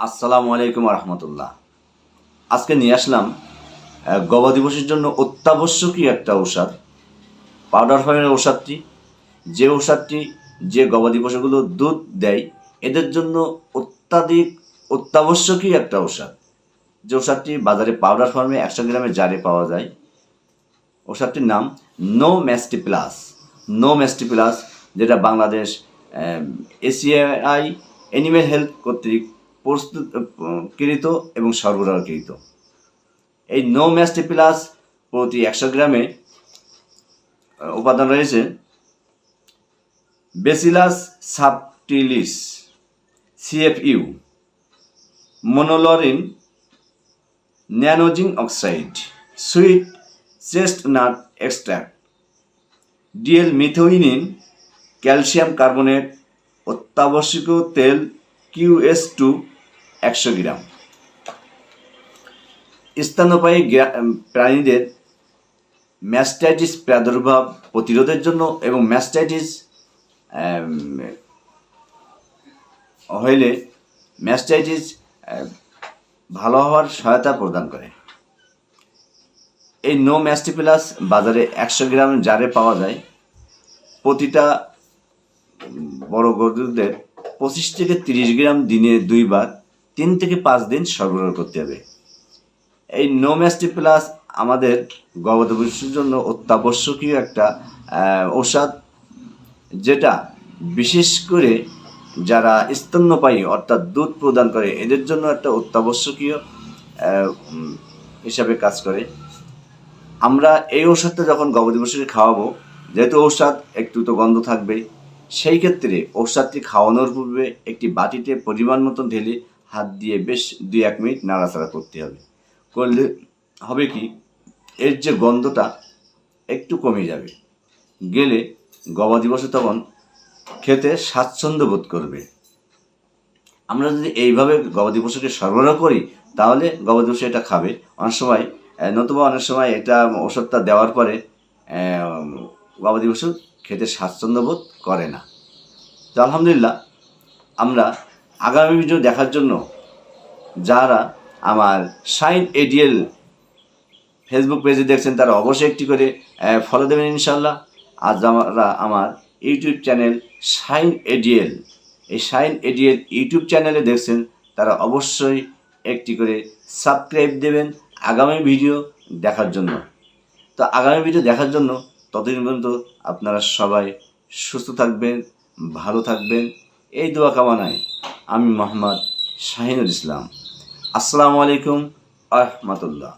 আসসালামু আলাইকুম রহমতুল্লাহ আজকে নিয়ে আসলাম গবাদি পশুর জন্য অত্যাবশ্যকীয় একটা ঔষধ। পাউডার ফার্মের ঔষধটি, যে ঔষধটি যে গবাদি পশুগুলো দুধ দেয়, এদের জন্য অত্যাধিক অত্যাবশ্যকীয় একটা ঔষধ। যে ঔষধটি বাজারে পাউডার ফার্মে একশো গ্রামের জারে পাওয়া যায় ওষুধটির নাম no mastie plus no mastie plus যেটা বাংলাদেশ এসিআই অ্যানিম্যাল হেলথ কর্তৃক প্রস্তুতকৃত এবং সরবরাহকৃত এই নো ম্যাস্টি প্লাস প্রতি একশো গ্রামে উপাদান রয়েছে bacillus subtilis CFU monolaurin nano zinc oxide, sweet chestnut extract, DL methionine, calcium carbonate, অত্যাবশ্যকীয় তেল কিউএস টু একশো গ্রাম। স্তন্যপায়ী প্রাণীদের ম্যাস্টাইটিস প্রাদুর্ভাব প্রতিরোধের জন্য এবং ম্যাস্টাইটিস হইলে ম্যাস্টাইটিস ভালো হওয়ার সহায়তা প্রদান করে। এই নো ম্যাস্টিপ্লাস বাজারে একশো গ্রাম জারে পাওয়া যায়। প্রতিটা বড় গরুদের পঁচিশ থেকে তিরিশ গ্রাম দিনে দুইবার তিন থেকে পাঁচ দিন সরবরাহ করতে হবে। এই নো ম্যাস্টিপ্লাস আমাদের গবাদি পশুর জন্য অত্যাবশ্যকীয় একটা ঔষধ, যেটা বিশেষ করে যারা স্তন্যপায়ী অর্থাৎ দুধ প্রদান করে, এদের জন্য একটা অত্যাবশ্যকীয় হিসাবে কাজ করে। আমরা এই ঔষধটা যখন গবাদি পশুকে খাওয়াবো, যেহেতু ঔষধ একটু তো গন্ধ থাকবে সেই ক্ষেত্রে ঔষধটি খাওয়ানোর পূর্বে একটি বাটিতে পরিমাণ মতন ঢেলে হাত দিয়ে বেশ দুই, এক মিনিট নাড়াচাড়া করতে হবে। করলে হবে কি, এর যে গন্ধটা একটু কমে যাবে। গেলে গবাদি পশু তখন খেতে স্বাচ্ছন্দ্য বোধ করবে। আমরা যদি এইভাবে গবাদি পশুকে সরবরাহ করি, তাহলে গবাদি পশু এটা খাবে। অনেক সময় নতুবা অনেক সময় এটা ওষুধটা দেওয়ার পরে গবাদি পশু খেতে স্বাচ্ছন্দ্য বোধ করে না। তো আলহামদুলিল্লাহ, আমরা আগামী ভিডিও দেখার জন্য যারা আমার সাইন এডিএল ফেসবুক পেজে দেখছেন, তারা অবশ্যই একটি করে ফলো দেবেন ইনশাল্লাহ আর আমরা আমার ইউটিউব চ্যানেল শাইন এডিএল, এই শাইন এডিএল ইউটিউব চ্যানেলে দেখছেন, তারা অবশ্যই একটি করে সাবস্ক্রাইব দেবেন আগামী ভিডিও দেখার জন্য। তো আগামী ভিডিও দেখার জন্য ততদিন পর্যন্ত আপনারা সবাই সুস্থ থাকবেন, ভালো থাকবেন। এই দোয়া কামনায় আমি মোহাম্মদ শাহিনুল ইসলাম। আসসালামু আলাইকুম আহমতুল্লাহ।